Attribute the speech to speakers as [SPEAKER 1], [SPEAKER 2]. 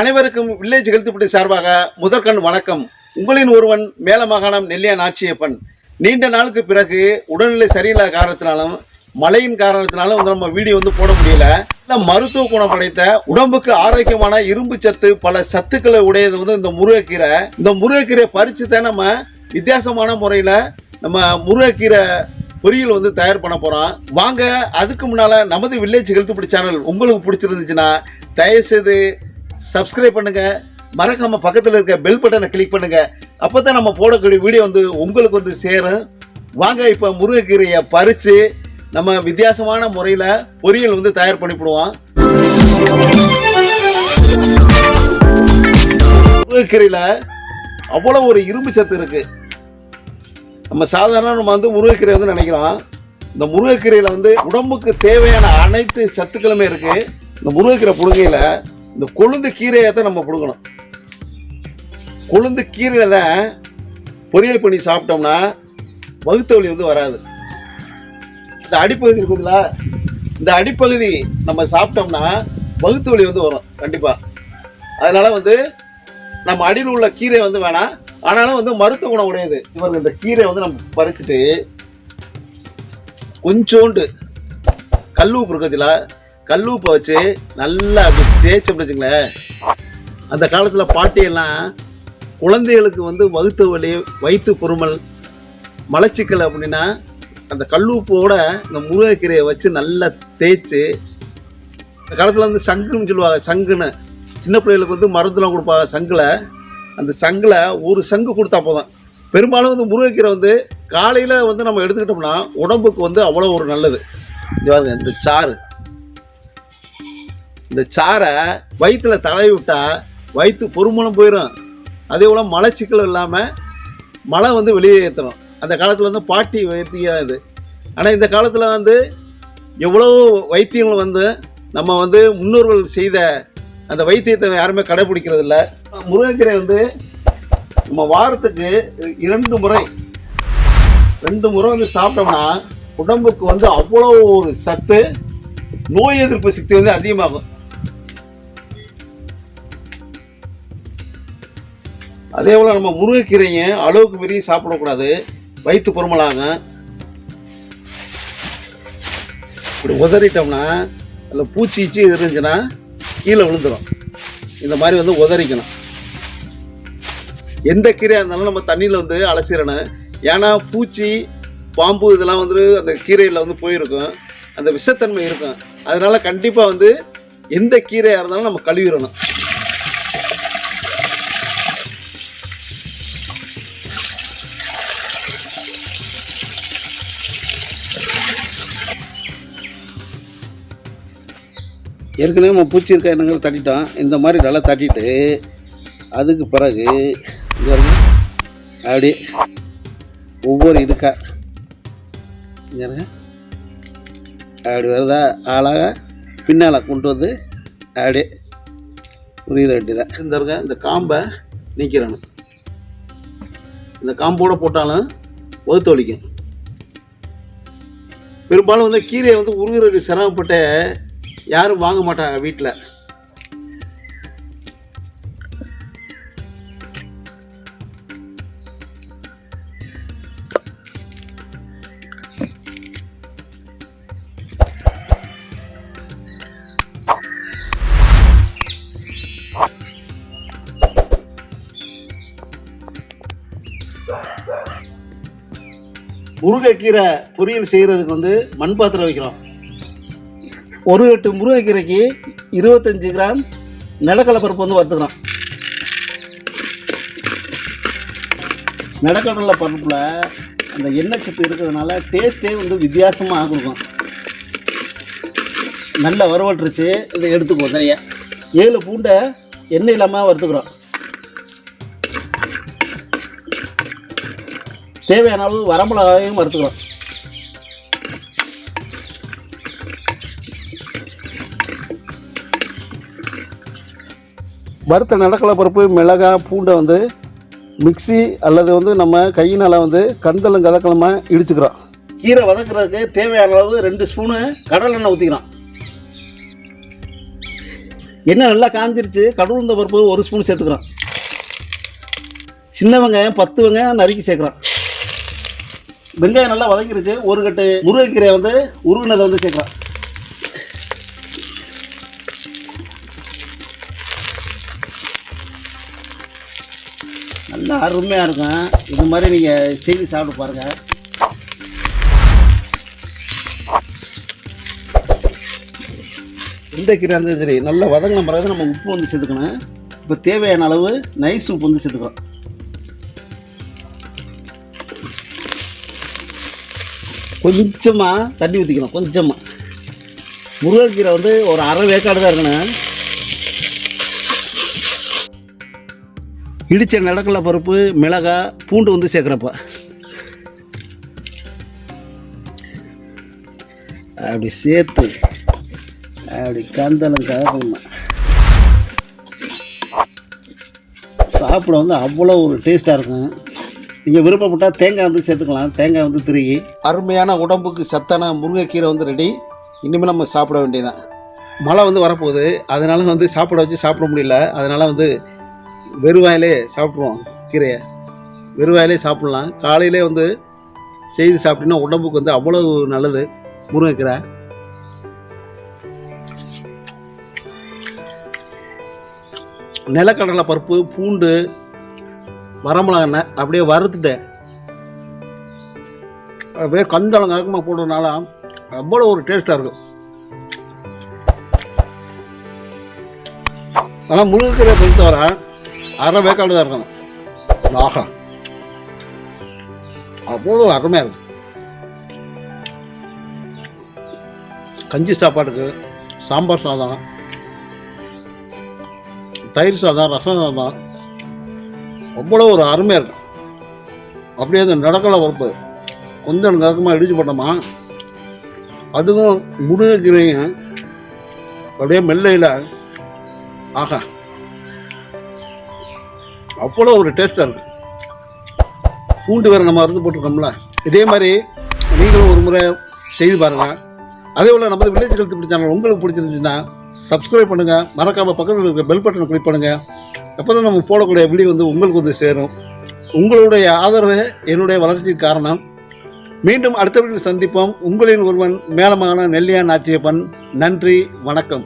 [SPEAKER 1] அனைவருக்கும் village health சார்பாக முதற்கண் வணக்கம். உங்களின் ஒருவன் மேல மாகாணம் நெல்லியா நாச்சியப்பன் நீண்ட நாளுக்கு பிறகு உடல்நிலை சரியில்லாத காரணத்தினாலும் மழையின் காரணத்தினாலும் வந்து நம்ம வீடியோ வந்து போட முடியல. இந்த மருத்துவ குணம் படைத்த உடம்புக்கு ஆரோக்கியமான இரும்பு சத்து பல சத்துக்களை உடையது வந்து இந்த முருங்கைக்கீரை. இந்த முருங்கைக்கீரை பறித்து தான் நம்ம வித்தியாசமான முறையில் நம்ம முருங்கைக்கீரை பொரியல் வந்து தயார் பண்ண போகிறோம் வாங்க அதுக்கு முன்னால் நமது வில்லேஜ் ஹெல்த் பிடி சேனல் உங்களுக்கு பிடிச்சிருந்துச்சுன்னா தயவுசெய்து சப்ஸ்கிரைப் பண்ணுங்க. மறக்காம பக்கத்தில் இருக்க பெல் பட்டனை கிளிக் பண்ணுங்க. அப்போ தான் நம்ம போடக்கூடிய வீடியோ வந்து உங்களுக்கு வந்து சேரும். வாங்க இப்போ முருங்கைக்கீரையை பறித்து நம்ம வித்தியாசமான முறையில் பொரியல் வந்து தயார் பண்ணிவிடுவோம். முருங்கைக்கீரையில் அவ்வளோ ஒரு இரும்பு சத்து இருக்குது நம்ம சாதாரண நம்ம வந்து முருங்கைக்கீரை வந்து நினைக்கிறோம். இந்த முருங்கைக்கீரையில் வந்து உடம்புக்கு தேவையான அனைத்து சத்துக்களுமே இருக்குது இந்த முருங்கைக்கீரை புடுங்கையில் இந்த கொழுந்து கீரையை தான் நம்ம கொடுக்கணும். கொழுந்து கீரையில் தான் பொரியல் பண்ணி சாப்பிட்டோம்னா வகுத்த வலி வந்து வராது. இந்த அடிப்பகுதி இருக்குங்களா இந்த அடிப்பகுதி நம்ம சாப்பிட்டோம்னா வகுத்து வலி வந்து வரும் கண்டிப்பாக அதனால் வந்து நம்ம அடியில் உள்ள கீரை வந்து வேணாம். ஆனாலும் வந்து மருத்துவ குணம் உடையது. இவர் இந்த கீரை வந்து நம்ம பறிச்சுட்டு கொஞ்சோண்டு கல்லூப்பு இருக்கிறதுல கல்லூப்பை வச்சு நல்லா அப்படி தேய்ச்சோம்னு வச்சுங்களேன் அந்த காலத்தில் பாட்டியெல்லாம் குழந்தைகளுக்கு வந்து வகுத்து வலி வயிற்று பொறுமல் மலச்சிக்கல் அப்படின்னா அந்த கல்லூப்போட இந்த முருங்கைக்கீரையை வச்சு நல்லா தேய்ச்சி அந்த காலத்தில் வந்து சங்குன்னு சொல்லுவாங்க சங்குன்னு. சின்ன பிள்ளைகளுக்கு வந்து மருந்துலாம் கொடுப்பாங்க சங்கில். அந்த சங்கில் ஒரு சங்கு கொடுத்தா போதும். பெரும்பாலும் வந்து முருங்கைக்கீரை வந்து காலையில் வந்து நம்ம எடுத்துக்கிட்டோம்னா உடம்புக்கு வந்து அவ்வளோ ஒரு நல்லது. இந்த சாறு. இந்த சாரை வயிற்றில் தடவி விட்டால் வயிற்று பொறுமலும் போயிடும் அதே போல் மலச்சிக்கல் இல்லாமல் மழை வந்து வெளியே ஏற்றணும் அந்த காலத்தில் வந்து பாட்டி வைத்தியம் இது ஆனால் இந்த காலத்தில் வந்து எவ்வளோ வைத்தியங்கள் வந்து நம்ம வந்து முன்னோர்கள் செய்த அந்த வைத்தியத்தை யாருமே கடைபிடிக்கிறது இல்லை. முருங்கைக்கீரை வந்து நம்ம வாரத்துக்கு இரண்டு முறை ரெண்டு முறை வந்து சாப்பிட்டோம்னா உடம்புக்கு வந்து அவ்வளோ ஒரு சத்து நோய் எதிர்ப்பு சக்தி வந்து அதிகமாகும். அதே போல் நம்ம முருங்கைக்கீரையை அளவுக்கு மீறி சாப்பிடக்கூடாது. வயிற்று பொறுமலாங்க. இப்படி உதறிட்டோம்னா அதில் பூச்சி ஈச்சி இருந்துச்சுன்னா கீழே விழுந்துடும் இந்த மாதிரி வந்து உதறிக்கணும். எந்த கீரையாக இருந்தாலும் நம்ம தண்ணியில் வந்து அலசிடணும். ஏன்னா பூச்சி பாம்பு இதெல்லாம் வந்து அந்த கீரையில் வந்து போயிருக்கும். அந்த விஷத்தன்மை இருக்கும். அதனால கண்டிப்பாக வந்து எந்த கீரையாக இருந்தாலும் நம்ம கழுவிடணும். ஏற்கனவே நம்ம பூச்சி இருக்க என்னங்கிறத தட்டிட்டோம். இந்த மாதிரி நல்லா தட்டிட்டு அதுக்கு பிறகு இங்க பாருங்க, அப்படியே ஒவ்வொரு இருக்கா இங்க அப்படி வருதா ஆளாக பின்னால் கொண்டு வந்து அப்படியே புரியுற வேண்டியதான் இந்த இருக்க இந்த காம்பை நீக்கிறணும் இந்த காம்போட போட்டாலும் வகுத்து வலிக்கும். பெரும்பாலும் வந்து கீரையை வந்து உருகிறதுக்கு சிரமப்பட்ட யாரும் வாங்க மாட்டாங்க வீட்டில் முருங்கைக்கீரை பொரியல் செய்கிறதுக்கு வந்து மண் பாத்திரம் வைக்கிறோம். ஒரு எட்டு முருங்கைக்கீரைக்கு இருபத்தஞ்சி கிராம் நிலக்கடலை பருப்பு வந்து வறுத்துக்கிறோம் நிலக்கடலை பருப்பில் அந்த எண்ணெய் சத்து இருக்கிறதுனால டேஸ்ட்டே வந்து வித்தியாசமாக கொடுக்கும் நல்லா வறுவட்டுருச்சு. இதை எடுத்துக்குவோம் தனியாக ஏழு பூண்டை எண்ணெய் இல்லாமல் வறுத்துக்கிறோம். தேவையான அளவு வரமிளகாயும் வறுத்துக்கிறோம். வறுத்த நடக்கலை பருப்பு மிளகாய் பூண்டை வந்து மிக்ஸி அல்லது வந்து நம்ம கையினால் வந்து கந்தலும் கதக்கலமாக இடிச்சுக்கிறோம். கீரை வதக்குறதுக்கு தேவையான அளவு ரெண்டு ஸ்பூனு கடலை எண்ணெய் ஊற்றிக்கிறோம் எண்ணெய் நல்லா காஞ்சிருச்சு. கடவுளுந்த பருப்பு ஒரு ஸ்பூன் சேர்த்துக்கிறோம். சின்ன வெங்காயம் பத்து வெங்காயம் நறுக்கி சேர்க்குறோம். வெங்காயம் நல்லா வதக்கிருச்சு ஒரு கட்டு முருங்கைக்கீரை வந்து உருகுனதை வந்து சேர்க்குறோம். நல்லா அருமையாக இருக்கும். இது மாதிரி நீங்கள் செய்து சாப்பிட்டு பாருங்கள் இந்த கீரை இருந்தாலும் சரி நல்லா வதங்கின பிறகு நம்ம உப்பு வந்து சேர்த்துக்கணும். இப்போ தேவையான அளவு நைஸ் உப்பு வந்து சேர்த்துக்கிறோம் கொஞ்சமாக தண்ணி ஊற்றிக்கணும் கொஞ்சமாக முருங்கைக்கீரை வந்து ஒரு அரை வேக்காடு தான் இருக்கணும். இடித்த நடக்கல பருப்பு மிளகாய் பூண்டு வந்து சேர்க்குறப்ப. அப்படி சேர்த்து அப்படி கந்தலும் கதக்கணும் சாப்பிட வந்து அவ்வளோ ஒரு டேஸ்ட்டாக இருக்கும். நீங்கள் விருப்பப்பட்டால் தேங்காய் வந்து சேர்த்துக்கலாம். தேங்காய் வந்து திருகி. அருமையான உடம்புக்கு சத்தான முருங்கைக்கீரை வந்து ரெடி இனிமேல் நம்ம சாப்பிட வேண்டியதான் மழை வந்து வரப்போகுது. அதனால வந்து சாப்பிட வச்சு சாப்பிட முடியல. அதனால் வந்து வெறுவாயிலே சாப்பிட்ருவோம் கீரையை. வெறுவாயிலே சாப்பிட்லாம். காலையிலே வந்து செய்து சாப்பிட்டீங்கன்னா உடம்புக்கு வந்து அவ்வளோ நல்லது. முருங்கைக்கீரை. நிலக்கடலை பருப்பு பூண்டு வரமிளகா எண்ணெய் அப்படியே வறுத்துட்டேன் அப்படியே கந்தளம் கலக்கமாக போடுறதுனால அவ்வளோ ஒரு டேஸ்ட்டாக இருக்கும். ஆனால் முருங்கைக்கீரை பொறுத்தவரை அரை வேக்காடு தான் இருக்கணும். ஆஹா. அவ்வளோ அருமையாக இருக்கும் கஞ்சி சாப்பாட்டுக்கு சாம்பார் சாதம் தயிர் சாதம் ரசம் சாதம் அவ்வளோ ஒரு அருமையாக இருக்கும் அப்படியே அந்த நடக்கலை பருப்பு கொஞ்சம் கக்கமாக இடிச்சு போட்டோமா அதுவும் முருங்கைக்கீரையும் அப்படியே மெல்லையில் ஆகா அவ்வளோ ஒரு டேஸ்ட்டாக இருக்குது பூண்டு வேறு நம்ம அறுந்து போட்டிருக்கோம்ல. இதே மாதிரி நீங்களும் ஒரு முறை செய்து பாருங்கள் அதே போல் நமது வில்லேஜ் ஹெல்த் பிடிச்ச சேனல் உங்களுக்கு பிடிச்சிருந்துச்சுன்னா சப்ஸ்கிரைப் பண்ணுங்கள் மறக்காமல் பக்கத்தில் இருக்க பெல் பட்டனை கிளிக் பண்ணுங்கள் அப்போ தான் நம்ம போடக்கூடிய வீடியோ வந்து உங்களுக்கு வந்து சேரும். உங்களுடைய ஆதரவு என்னுடைய வளர்ச்சிக்கு காரணம். மீண்டும் அடுத்த வீட்டில் சந்திப்போம். உங்களின் ஒருவன் மேலமான நெல்லியா நாச்சியப்பன். நன்றி வணக்கம்.